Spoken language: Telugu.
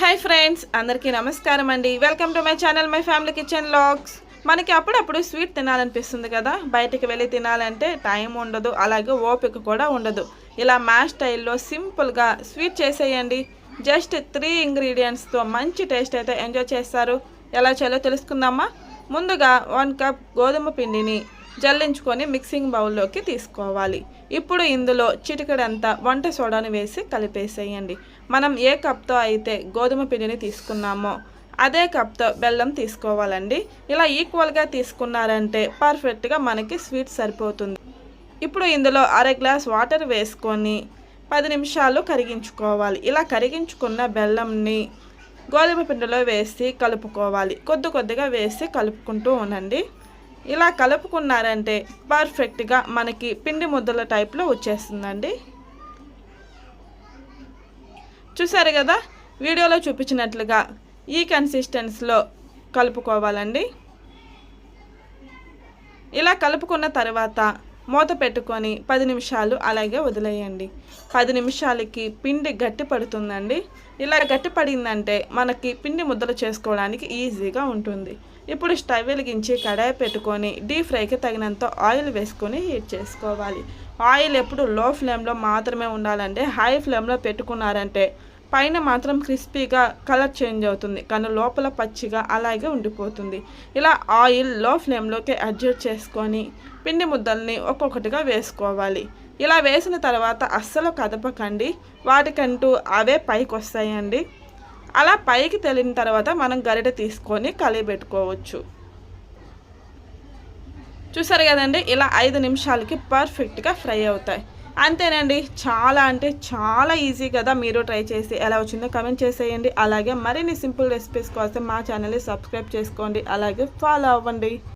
హాయ్ ఫ్రెండ్స్ అందరికీ నమస్కారం అండి. Welcome to my channel my family kitchen logs మనకి అప్పుడప్పుడు స్వీట్ తినాలనిపిస్తుంది కదా? బయటికి వెళ్ళి తినాలంటే టైం ఉండదు అలాగే ఓపిక కూడా ఉండదు. ఇలా మ్యాష్ స్టైల్లో సింపుల్గా స్వీట్ చేసేయండి. జస్ట్ త్రీ ఇంగ్రీడియంట్స్తో మంచి టేస్ట్ అయితే ఎంజాయ్ చేస్తారు. ఎలా చేయాలో తెలుసుకుందామా? ముందుగా వన్ కప్ గోధుమ పిండిని జల్లించుకొని మిక్సింగ్ బౌల్లోకి తీసుకోవాలి. ఇప్పుడు ఇందులో చిటికడంతా వంట సోడాను వేసి కలిపేసేయండి. మనం ఏ కప్తో అయితే గోధుమ పిండిని తీసుకున్నామో అదే కప్తో బెల్లం తీసుకోవాలండి. ఇలా ఈక్వల్గా తీసుకున్నారంటే పర్ఫెక్ట్గా మనకి స్వీట్ సరిపోతుంది. ఇప్పుడు ఇందులో అర గ్లాస్ వాటర్ వేసుకొని పది నిమిషాలు కరిగించుకోవాలి. ఇలా కరిగించుకున్న బెల్లంని గోధుమ పిండిలో వేసి కలుపుకోవాలి. కొద్ది కొద్దిగా వేసి కలుపుకుంటూ ఉండండి. ఇలా కలుపుకున్నారంటే పర్ఫెక్ట్గా మనకి పిండి ముద్దల టైప్లో వచ్చేస్తుందండి. చూసారు కదా? వీడియోలో చూపించినట్లుగా ఈ కన్సిస్టెన్స్లో కలుపుకోవాలండి. ఇలా కలుపుకున్న తర్వాత మూత పెట్టుకొని పది నిమిషాలు అలాగే వదిలేయండి. పది నిమిషాలకి పిండి గట్టి పడుతుందండి. ఇలా గట్టి పడిందంటే మనకి పిండి ముద్దలు చేసుకోవడానికి ఈజీగా ఉంటుంది. ఇప్పుడు స్టవ్ వెలిగించి కడాయి పెట్టుకొని డీప్ ఫ్రైకి తగినంత ఆయిల్ వేసుకొని హీట్ చేసుకోవాలి. ఆయిల్ ఎప్పుడు లో ఫ్లేమ్లో మాత్రమే ఉండాలంటే హై ఫ్లేమ్లో పెట్టుకున్నారంటే పైన మాత్రం క్రిస్పీగా కలర్ చేంజ్ అవుతుంది. కానీ లోపల పచ్చిగా అలాగే ఉండిపోతుంది. ఇలా ఆయిల్లో ఫ్లేమ్లోకి అడ్జస్ట్ చేసుకొని పిండి ముద్దల్ని ఒక్కొక్కటిగా వేసుకోవాలి. ఇలా వేసిన తర్వాత అస్సలు కదపకండి. వాటికంటూ అవే పైకి వస్తాయండి అలా పైకి తెలిన తర్వాత మనం గరిట తీసుకొని కలిపెట్టుకోవచ్చు. చూసారు కదండి? ఇలా ఐదు నిమిషాలకి పర్ఫెక్ట్గా ఫ్రై అవుతాయి. అంతేనండి. చాలా అంటే చాలా ఈజీ కదా మీరు ట్రై చేసి ఎలా వచ్చిందో కమెంట్ చేసేయండి. అలాగే మరిన్ని సింపుల్ రెసిపీస్ కోసం మా ఛానల్ని సబ్స్క్రైబ్ చేసుకోండి. అలాగే ఫాలో అవ్వండి.